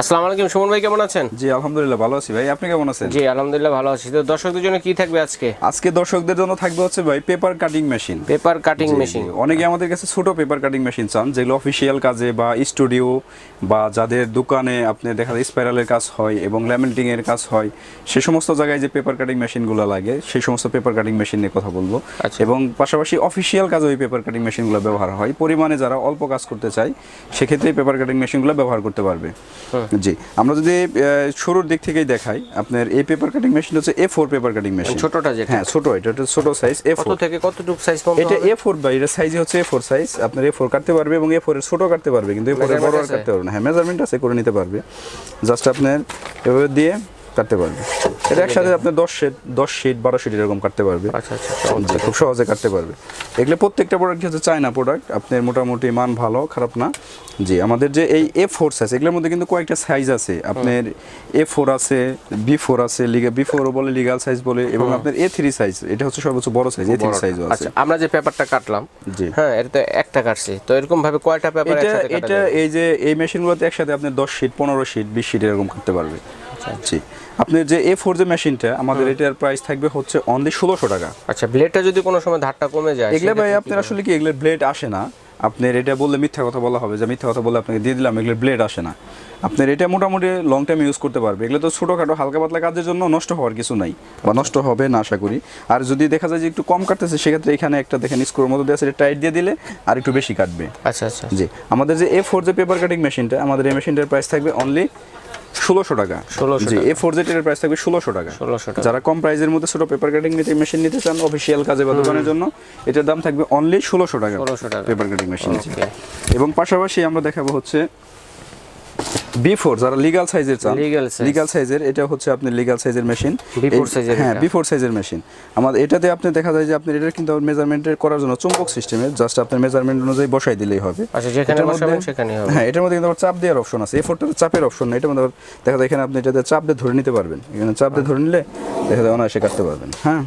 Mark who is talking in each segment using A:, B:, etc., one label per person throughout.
A: আসসালামু আলাইকুম সুমন ভাই কেমন আছেন?
B: জি আলহামদুলিল্লাহ ভালো আছি। ভাই আপনি কেমন আছেন?
A: জি আলহামদুলিল্লাহ ভালো আছি। তো দর্শকদের জন্য কি থাকবে আজকে?
B: আজকে দর্শকদের জন্য থাকবে হচ্ছে ভাই paper cutting machine
A: paper cutting machine
B: অনেকে আমাদের কাছে ছোট পেপার কাটিং মেশিন চান যেগুলো অফিসিয়াল কাজে বা স্টুডিও বা যাদের দোকানে আপনি দেখা যায় স্পাইরালের কাজ হয় এবং ল্যামেন্টিং এর কাজ হয় সে সমস্ত জায়গায় যে পেপার কাটিং মেশিনগুলো লাগে সেই সমস্ত পেপার কাটিং মেশিন নিয়ে কথা বলব।
A: আচ্ছা।
B: এবং পাশাপাশি অফিসিয়াল কাজে ওই পেপার কাটিং মেশিনগুলো ব্যবহার হয়। পরিমাণে যারা অল্প কাজ করতে চায় সেক্ষেত্রে পেপার কাটিং মেশিনগুলো ব্যবহার করতে পারবে। জি। আমরা যদি শুরুর দিক থেকেই দেখাই আপনার এই পেপার কাটিং মেশিন হচ্ছে A four paper cutting machine
A: ছোটটা যে
B: হ্যাঁ ছোট এটা হচ্ছে ছোট সাইজ এ
A: কত
B: ফোর
A: থেকে কতটুকু সাইজ কম
B: এটা এ ফোর বাই এটা সাইজ হচ্ছে এ ফোর সাইজ আপনার এ ফোর কাটতে পারবে এবং এ ফোর এর ছোট কাটতে পারবে কিন্তু এ ফোর এর বড়? কাটতে পারবে না। হ্যাঁ মেজারমেন্ট আছে করে নিতে পারবে। জাস্ট আপনার এভাবে দিয়ে কাটতে পারবে। এটা একসাথে আপনার দশ শিট দশ শিট বারো শিট এরকম কাটতে পারবে।
A: আচ্ছা আচ্ছা
B: খুব সহজে কাটতে পারবে। এগুলো প্রত্যেকটা প্রোডাক্ট হচ্ছে চায়না প্রোডাক্ট আপনার মোটামুটি মান ভালো খারাপ না। জি আমাদের যে এই এ ফোর সাইজ এগুলোর মধ্যে কিন্তু কয়েকটা সাইজ আছে। আপনার এ ফোর আছে বি ফোর আছে লিগা বি ফোর বলে লিগাল সাইজ বলে এবং আপনার এ থ্রি সাইজ এটা হচ্ছে সর্বোচ্চ বড় সাইজ এ থ্রি সাইজও আছে।
A: আচ্ছা আমরা যে পেপারটা কাটলাম
B: জি।
A: হ্যাঁ এটা তো একটা কাটছি। তো এরকম ভাবে কয়টা পেপার একসাথে কাটা
B: এটা? এই যে এই মেশিনগুলোতে একসাথে আপনি দশ শিট পনেরো শিট বিশ শিট এরকম করতে পারবে।
A: আচ্ছা,
B: জি। আপনার যে এ ফোর যে মেশিনটা আমাদের এটার প্রাইস থাকবে হচ্ছে অনলি ষোলোশো টাকা।
A: আচ্ছা ব্লেডটা যদি কোনো সময় ধারটা কমে যায়
B: এগুলো ভাই আপনার আসলে কি এগুলোর ব্লেড আসে না? আপনার এটা বললে মিথ্যা কথা বলা হবে যে মিথ্যা কথা বলে আপনাকে দিয়ে দিলাম এগুলোর ব্লেড আসে না। আপনার এটা মোটামুটি লং টাইম ইউজ করতে পারবে। এগুলো তো ছোটোখাটো হালকা পাতলা কাজের জন্য নষ্ট হওয়ার কিছু নাই বা নষ্ট হবে না আশা করি। আর যদি দেখা যায় যে একটু কম কাটতেছে সেক্ষেত্রে এখানে একটা দেখেন স্ক্রুর মতো দিয়ে সেটা টাইট দিয়ে দিলে আর একটু বেশি কাটবে।
A: আচ্ছা আচ্ছা।
B: জি আমাদের যে এ ফোর যে পেপার কাটিং মেশিনটা আমাদের এই মেশিনটার প্রাইস থাকবে অনলি ষোলোশো টাকা
A: ষোলোশো
B: জি এ ফোর জেটের প্রাইস থাকবে ষোলোশো টাকা
A: ষোলোশো টাকা।
B: যারা কম প্রাইসের মধ্যে ছোট পেপার কাটিং নিতে মেশিন নিতে চান অফিসিয়াল কাজে বা দোকানের জন্য এটার দাম থাকবে অনলি ষোলোশো টাকা
A: ষোলোশো টাকা।
B: Paper cutting machine. এবং পাশাপাশি আমরা দেখাবো হচ্ছে বি ফোর যারা লিগাল সাইজের চান সাইজের এটা হচ্ছে আপনি লিগাল সাইজের মেশিন
A: B4
B: হ্যাঁ
A: এটা।
B: সাইজের মেশিন আমাদের এটাতে আপনি দেখা যায় যে আপনি এটা কিন্তু মেজারমেন্টের করার জন্য চুম্বক সিস্টেমের জাস্ট আপনার মেজারমেন্ট অনুযায়ী বসাই দিলেই হবে।
A: আচ্ছা যেখানে বসাবেন সেখানেই হবে।
B: হ্যাঁ এটার মধ্যে কিন্তু চাপ দেওয়ার অপশন আছে। এই ফোরটাতে চাপের অপশন নেই এটার মধ্যে দেখা যায় এখানে আপনি এটাতে চাপ দিয়ে ধরে নিতে পারবেন। এখানে চাপ দিয়ে ধরে নিলে দেখা যায় অনায়াসে কাটতে পারবেন। হ্যাঁ?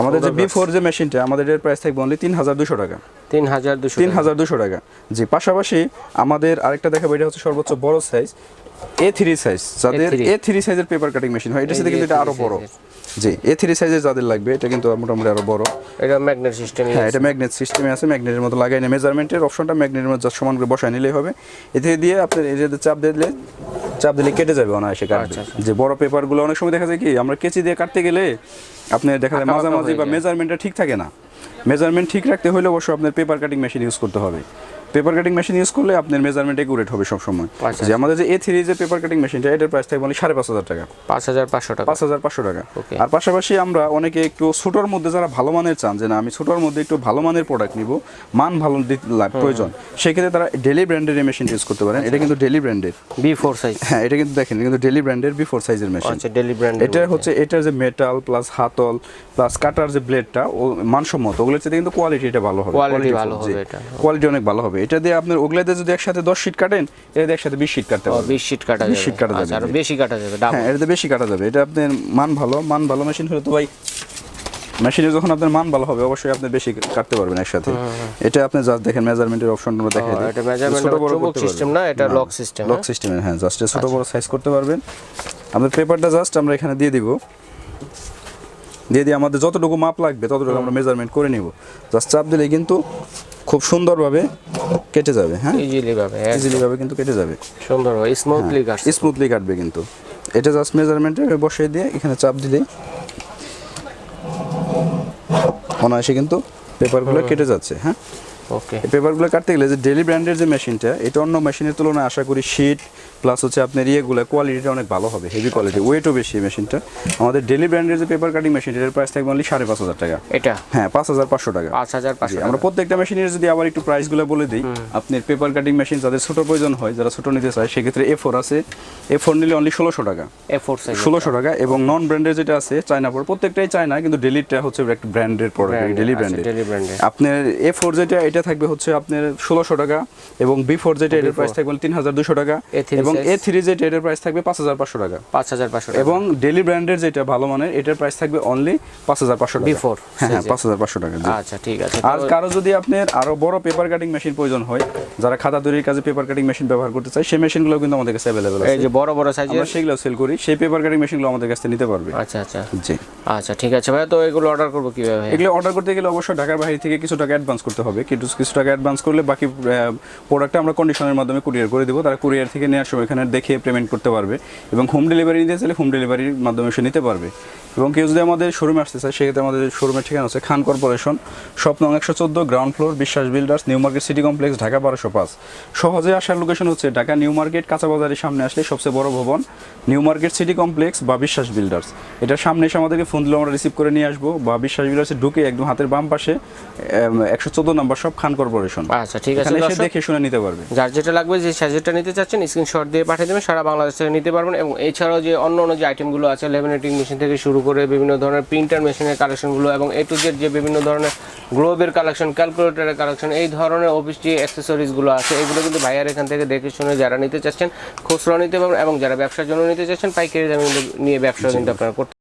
B: আমাদের যে বি ফোর যে মেশিনটা আমাদের এর প্রাইস থাকবে অনলি তিন হাজার দুশো টাকা।
A: তিন হাজার দুশো
B: তিন হাজার দুশো টাকা। জি পাশাপাশি আমাদের আরেকটা দেখাবো এটা হচ্ছে সর্বোচ্চ বড় সাইজ এ থ্রি সাইজ যাদের এ থ্রি সাইজের পেপার কাটিং মেশিন হয় সাথে কিন্তু এটা আরও বড়। জি এ থ্রি সাইজের যাদের লাগবে এটা কিন্তু মোটামুটি আরও বড়।
A: এটা ম্যাগনেট সিস্টেম
B: হ্যাঁ এটা ম্যাগনেট সিস্টেমে আছে ম্যাগনেটের মতো লাগাই না মেজারমেন্টের অপশনটা ম্যাগনেটের মধ্যে সমান করে বসায় নিলেই হবে। এতে দিয়ে আপনি যে চাপ দিলে চাপ দিলে কেটে যাবে অনায়াসে কাটবে।
A: আচ্ছা, আচ্ছা।
B: যে বড় পেপারগুলো অনেক সময় দেখা যায় কি আমরা কেচি দিয়ে কাটতে গেলে আপনি দেখা যায় মাঝামাঝি বা। মেজারমেন্টটা ঠিক থাকে না। মেজারমেন্ট ঠিক রাখতে হলে অবশ্যই আপনার পেপার কাটিং মেশিন ইউজ করতে হবে। পেপার কাটিং মেশিন ইউজ করলে আপনার মেজারমেন্ট একুরেট হবে সবসময়।
A: আচ্ছা,
B: যে আমাদের যে এ থ্রি যে পেপার কাটিং মেশিনটা এটার প্রাইস থাকবে অনলি সাড়ে পাঁচ হাজার টাকা।
A: পাঁচ হাজার পাঁচশো টাকা।
B: পাঁচ হাজার পাঁচশো টাকা. আর পাশাপাশি আমরা অনেকে একটু ছোটোর মধ্যে যারা ভালো মানের চান যে না আমি ছোটোর মধ্যে একটু ভালো মানের প্রোডাক্ট নিব মান ভালো লাগ- প্রয়োজন সেক্ষেত্রে তারা ডেলি ব্র্যান্ডের এই মেশিন ইউজ করতে পারেন। এটা কিন্তু ডেলি ব্র্যান্ডের
A: বি ফোর সাইজ
B: হ্যাঁ এটা কিন্তু দেখেন কিন্তু ডেলি ব্র্যান্ডের বিফোর সাইজের মেশিন
A: আচ্ছা ডেলি ব্র্যান্ড
B: এটা হচ্ছে এটার যে মেটাল প্লাস হাতল প্লাস কাটার যে ব্লেডটা ও মানসম্মত ওগুলোর চেয়ে কিন্তু কোয়ালিটি এটা ভালো হবে।
A: Quality ভালো হবে এটা।
B: কোয়ালিটি অনেক ভালো হবে। এটা দিয়ে আপনার ওগুলাতে যদি একসাথে দশ শিট কাটেন এটা দিয়ে একসাথে বিশ শিট কাটতে পারবেন।
A: বিশ শিট কাটা
B: 20
A: যাবে।
B: sheet কাটা যাবে,
A: আচ্ছা
B: আরও
A: বেশি কাটা যাবে
B: হ্যাঁ এটাতে বেশি কাটা যাবে। এটা আপনার মান ভালো। মান ভালো মেশিন হলে তো ভাই মেশিনে যখন আপনার মান ভালো হবে অবশ্যই আপনি বেশি কাটতে পারবেন একসাথে। এটা আপনি জাস্ট দেখেন মেজারমেন্টের অপশন দেখাই
A: এটা measurement
B: ছোট বড় করতে
A: system না, এটা lock system,
B: লক
A: হ্যাঁ?
B: সিস্টেমের হ্যাঁ জাস্ট ছোট বড় সাইজ করতে পারবেন। আমাদের পেপারটা জাস্ট আমরা এখানে দিয়ে দিব। দিয়ে দিয়ে আমাদের যতটুকু মাপ লাগবে ততটুকু আমরা মেজারমেন্ট করে নিব। জাস্ট চাপ দিলে কিন্তু খুব সুন্দরভাবে কেটে যাবে হ্যাঁ?
A: ইজিলি ভাবে
B: ইজিলি ভাবে কিন্তু কেটে যাবে।
A: সুন্দর ভাবে স্মুথলি কাটবে
B: স্মুথলি কাটবে কিন্তু। এটা জাস্ট মেজারমেন্টে বসিয়ে দিয়ে এখানে চাপ দিলেই অনায়াসে কিন্তু পেপারগুলো কেটে যাচ্ছে হ্যাঁ?
A: ওকে
B: পেপারগুলো কাটতে গেলে যে ডেলি ব্র্যান্ডের যে মেশিনটা এটা অন্য মেশিনের তুলনায় আশা করি শীট প্লাস হচ্ছে আপনার ইয়েগুলো কোয়ালিটিটা অনেক ভালো হবে হেভি কোয়ালিটি ওয়েটও বেশি মেশিনটা আমাদের ডেলি ব্র্যান্ডের যে পেপার কাটিং মেশিন এটার প্রাইস থাকবে অনলি সাড়ে পাঁচ হাজার টাকা।
A: এটা?
B: হ্যাঁ পাঁচ হাজার পাঁচশো টাকা।
A: পাঁচ হাজার পাঁচশো
B: আমরা প্রত্যেকটা মেশিনের যদি আবার একটু প্রাইসগুলো বলে দিই আপনার পেপার কাটিং মেশিন যাদের ছোট প্রয়োজন হয় যারা ছোট নিতে চায় সেক্ষেত্রে এ ফোর আছে। এ ফোর নিলে অনলি ষোলোশো টাকা।
A: এ ফোর
B: ষোলোশো টাকা এবং নন ব্র্যান্ডের যেটা আছে চায়না পর প্রত্যেকটাই চায়না কিন্তু ডেলিটা হচ্ছে একটা ব্র্যান্ডের প্রোডাক্ট ডেলি ব্র্যান্ডের আপনার এ ফোর যেটা এটা থাকবে হচ্ছে আপনার ষোলোশো টাকা এবং বি ফোর জেড এটার প্রাইস থাকবে তিন হাজার দুশো টাকা এবং এ থ্রি জেড এটার প্রাইস থাকবে পাঁচ হাজার পাঁচশো টাকা।
A: পাঁচ হাজার পাঁচশো
B: এবং ডেলি ব্র্যান্ডের যেটা ভালো মানের এটার প্রাইস থাকবে অনলি পাঁচ হাজার পাঁচশো টাকা।
A: B4
B: হ্যাঁ হ্যাঁ পাঁচ হাজার পাঁচশো টাকা
A: আচ্ছা ঠিক আছে।
B: আর কারও যদি আপনার আরও বড় পেপার কাটিং মেশিন প্রয়োজন হয় যারা খাতা তৈরির কাজে পেপার কাটিং মেশিন ব্যবহার করতে চায় সেই মেশিনগুলো কিন্তু আমাদের কাছে অ্যাভেলেবেল
A: এই যে বড় বড় সাইজের
B: আমরা সেগুলো সেল করি সেই পেপার কাটিং মেশিনগুলো আমাদের কাছে নিতে পারবে।
A: আচ্ছা আচ্ছা।
B: জি।
A: আচ্ছা ঠিক আছে ভাই তো এগুলো অর্ডার করব কীভাবে?
B: এগুলো অর্ডার করতে গেলে অবশ্যই ঢাকার বাইরে থেকে কিছু টাকা অ্যাডভান্স করতে হবে। কিছু কিছু টাকা অ্যাডভান্স করলে বাকি প্রোডাক্টটা আমরা কন্ডিশনের মাধ্যমে কুরিয়ার করে দেবো। তারা কুরিয়ার থেকে নেওয়ার সময় এখানে দেখে পেমেন্ট করতে পারবে। এবং হোম ডেলিভারি নিতে চাইলে হোম ডেলিভারির মাধ্যমে সে নিতে পারবে। এবং কেউ যদি আমাদের শোরুমে আসতে চায় সেক্ষেত্রে আমাদের শোরুমের ঠিকানা আছে খান কর্পোরেশন স্বপ্ন একশো চোদ্দ ground floor Biswas builders new market city complex Dhaka বারোশো পাঁচ। সহজে আসার লোকেশন হচ্ছে ঢাকা নিউ মার্কেট কাঁচা বাজারের সামনে আসলে সবচেয়ে বড় ভবন নিউ মার্কেট সিটি কমপ্লেক্স বা বিশ্বাস বিল্ডার্স এটার সামনে এসে আমাদেরকে ফোন দিলে আমরা রিসিভ করে নিয়ে আসব বা বিশ্বাস বিল্ডার্সে ঢুকে একদম হাতের বাম পাশে একশো চোদ্দ নাম্বার সব খান কর্পোরেশন।
A: আচ্ছা ঠিক আছে
B: এসে দেখে শুনে নিতে পারবে।
A: যার যেটা লাগবে যে সাইজেরটা নিতে চাচ্ছেন স্ক্রিনশট দিয়ে পাঠিয়ে দেবেন সারা বাংলাদেশ থেকে নিতে পারবেন এবং এছাড়াও যে অন্য অন্য যে আইটেমগুলো আছে লেমিনেটিং মেশিন থেকে শুরু করে বিভিন্ন ধরনের প্রিন্টার মেশিনের কালেকশনগুলো এবং এ টু জেড যে বিভিন্ন ধরনের গ্লোবের কালেকশন ক্যালকুলেটারের কালেকশন এই ধরনের অফিস যে অ্যাক্সেসরিজগুলো আছে, এগুলো কিন্তু ভাইয়ার এখান থেকে দেখে শুনে যারা নিতে চাচ্ছেন, খুচরা নিতে পারবেন এবং যারা ব্যবসার জন্য নিতে চাচ্ছেন, পাইকারি দামে নিয়ে ব্যবসা কিন্তু আপনারা করতে